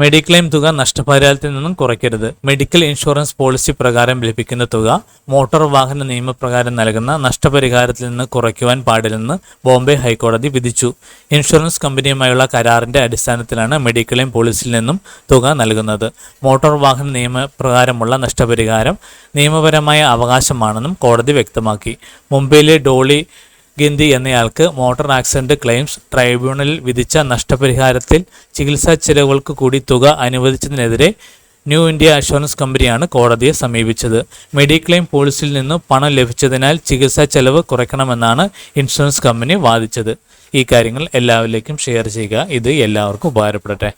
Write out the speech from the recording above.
Mediclaim തുക നഷ്ടപരിഹാരത്തിൽ നിന്നും കുറയ്ക്കരുത്. മെഡിക്കൽ ഇൻഷുറൻസ് പോളിസി പ്രകാരം ലഭിക്കുന്ന തുക മോട്ടോർ വാഹന നിയമപ്രകാരം നൽകുന്ന നഷ്ടപരിഹാരത്തിൽ നിന്ന് കുറയ്ക്കുവാൻ പാടില്ലെന്ന് ബോംബെ ഹൈക്കോടതി വിധിച്ചു. ഇൻഷുറൻസ് കമ്പനിയുമായുള്ള കരാറിന്റെ അടിസ്ഥാനത്തിലാണ് മെഡിക്ലെയിം പോളിസിയിൽ നിന്നും തുക നൽകുന്നത്. മോട്ടോർ വാഹന നിയമപ്രകാരമുള്ള നഷ്ടപരിഹാരം നിയമപരമായ അവകാശമാണെന്നും കോടതി വ്യക്തമാക്കി. മുംബൈയിലെ ഡോളി ഗിന്ദി എന്നയാൾക്ക് മോട്ടോർ ആക്സിഡന്റ് ക്ലെയിംസ് ട്രൈബ്യൂണലിൽ വിധിച്ച നഷ്ടപരിഹാരത്തിൽ ചികിത്സാ ചെലവുകൾക്ക് കൂടി തുക അനുവദിച്ചതിനെതിരെ ന്യൂ ഇന്ത്യ അഷുറൻസ് കമ്പനിയാണ് കോടതിയെ സമീപിച്ചത്. മെഡിക്ലെയിം പോളിസിയിൽ നിന്ന് പണം ലഭിച്ചതിനാൽ ചികിത്സാ ചെലവ് കുറയ്ക്കണമെന്നാണ് ഇൻഷുറൻസ് കമ്പനി വാദിച്ചത്. ഈ കാര്യങ്ങൾ എല്ലാവരിലേക്കും ഷെയർ ചെയ്യുക. ഇത് എല്ലാവർക്കും ഉപകാരപ്പെടട്ടെ.